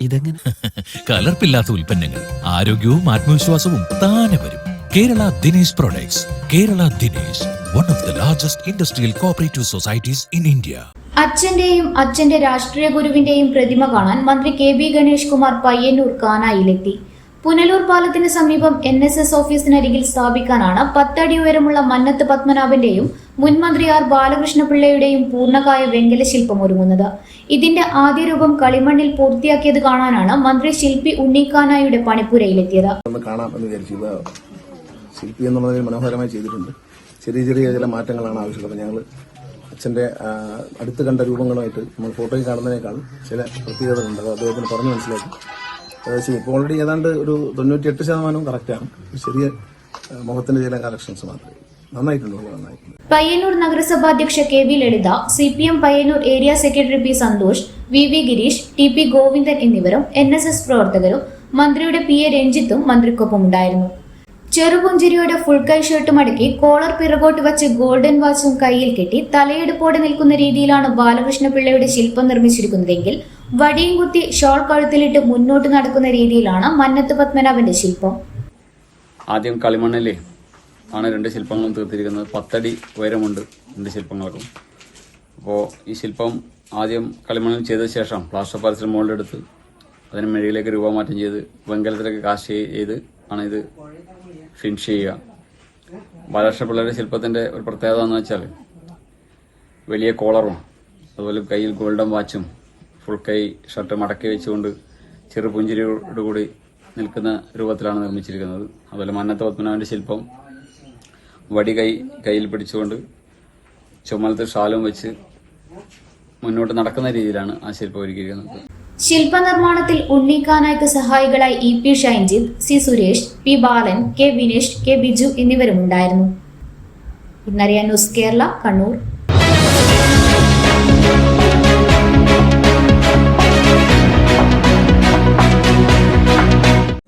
ഇതെങ്ങനെ? കലർപ്പില്ലാത്ത ഉൽപ്പന്നങ്ങൾ ആരോഗ്യവും ആത്മവിശ്വാസവും താനെ വരും. Kerala Dinesh products Kerala Dinesh one of the largest industrial cooperative societies in India അച്ഛന്റെയും അച്ഛന്റെ രാഷ്ട്രീയ ഗുരുവിന്റെയും പ്രതിമ കാണാൻ മന്ത്രി കെ ബി ഗണേഷ് കുമാർ പയ്യന്നൂർ കാനായിലെത്തി. പുനലൂർ പാലത്തിന് സമീപം എൻ എസ് എസ് ഓഫീസിനരികിൽ സ്ഥാപിക്കാനാണ് പത്തടി ഉയരമുള്ള മന്നത്ത് പത്മനാഭന്റെയും മുൻമന്ത്രി ആർ ബാലകൃഷ്ണപിള്ളയുടെയും പൂർണകായ വെങ്കല ശില്പം ഒരുങ്ങുന്നത്. ഇതിന്റെ ആദ്യ രൂപം കളിമണ്ണിൽ പൂർത്തിയാക്കിയത് കാണാനാണ് മന്ത്രി ശില്പി ഉണ്ണിക്കാനായുടെ പണിപ്പുരയിലെത്തിയത്. ശില്പി എന്നുള്ളതിൽ മനോഹരമായി ചെയ്തിട്ടുണ്ട്. ചെറിയ ചെറിയ ചില മാറ്റങ്ങളാണ് ആവശ്യമുള്ളത്. ഞങ്ങൾ അച്ഛന്റെ അടുത്ത് കണ്ട രൂപങ്ങളുമായിട്ട് നമ്മൾ ഫോട്ടോയിൽ കാണുന്നതിനേക്കാൾ ചില പ്രത്യേകതകളുണ്ട്. അത് അദ്ദേഹത്തിന് പറഞ്ഞു മനസ്സിലാക്കി ഏകദേശം ഇപ്പോൾ ഓൾറെഡി ഏതാണ്ട് ഒരു തൊണ്ണൂറ്റിയെട്ട് ശതമാനവും കറക്റ്റാണ് ചെറിയ മുഖത്തിന്റെ ചില കളക്ഷൻസ് മാത്രമേ പയ്യന്നൂർ നഗരസഭാ അധ്യക്ഷ K V Lalitha C P M Payyanur area secretary P Santhosh V V Gireesh T P Govindan എന്നിവരും എൻ എസ് എസ് പ്രവർത്തകരും മന്ത്രിയുടെ പി എ രഞ്ജിത്തും മന്ത്രിക്കൊപ്പം ഉണ്ടായിരുന്നു ചെറുപുഞ്ചിരിയോടെ ഫുൾ കൈ ഷർട്ട് മടക്കി കോളർ പിറകോട്ട് വെച്ച് ഗോൾഡൻ വാച്ചും കയ്യിൽ കെട്ടി തലയെടുപ്പോടെ നിൽക്കുന്ന രീതിയിലാണ് ബാലകൃഷ്ണപിള്ളയുടെ ശില്പം നിർമ്മിച്ചിരിക്കുന്നതെങ്കിൽ വടിയും കുത്തി ഷോൾ കഴുത്തിലിട്ട് മുന്നോട്ട് നടക്കുന്ന രീതിയിലാണ് മന്നത്ത് പത്മനാഭന്റെ ശില്പം. ആദ്യം കളിമണ്ണിലെ ആണ് രണ്ട് ശില്പങ്ങളും തീർത്തിരിക്കുന്നത്. പത്തടി ഉയരമുണ്ട് രണ്ട് ശില്പങ്ങൾക്കും. അപ്പോൾ ഈ ശില്പം ആദ്യം കളിമണ്ണിൽ ചെയ്ത ശേഷം പ്ലാസ്റ്റർ പാലസിൽ മുകളിലെടുത്ത് അതിന് മെഴുകിലേക്ക് രൂപമാറ്റം ചെയ്ത് വെങ്കലത്തിലേക്ക് കാസ്റ്റ് ചെയ്ത് ആണ് ഇത് ഫിനിഷ് ചെയ്യുക. ബാലകൃഷ്ണ പിള്ളേരുടെ ശില്പത്തിന്റെ ഒരു പ്രത്യേകത എന്ന് വെച്ചാൽ വലിയ കോളറും അതുപോലെ കയ്യിൽ ഗോൾഡൻ വാച്ചും ഫുൾ കൈ ഷർട്ട് മടക്കി വെച്ചുകൊണ്ട് ചെറു പുഞ്ചിരിയോടുകൂടി നിൽക്കുന്ന രൂപത്തിലാണ് നിർമ്മിച്ചിരിക്കുന്നത്. അതുപോലെ മന്നത്ത് പത്മനാഭന്റെ ശില്പം വടി കൈ കയ്യിൽ പിടിച്ചുകൊണ്ട് ചുമലത്ത് ഷാലും വെച്ച് മുന്നോട്ട് നടക്കുന്ന രീതിയിലാണ് ആ ശില്പം ഒരുക്കിയിരിക്കുന്നത്. ശില്പനിർമ്മാണത്തിൽ ഉണ്ണിക്കാനായ്ക്ക് സഹായികളായി E P Shainjith C Suresh P Balan K Vinesh K Biju എന്നിവരും ഉണ്ടായിരുന്നു ഇന്നറിയാൻ ന്യൂസ് കേരള കണ്ണൂർ.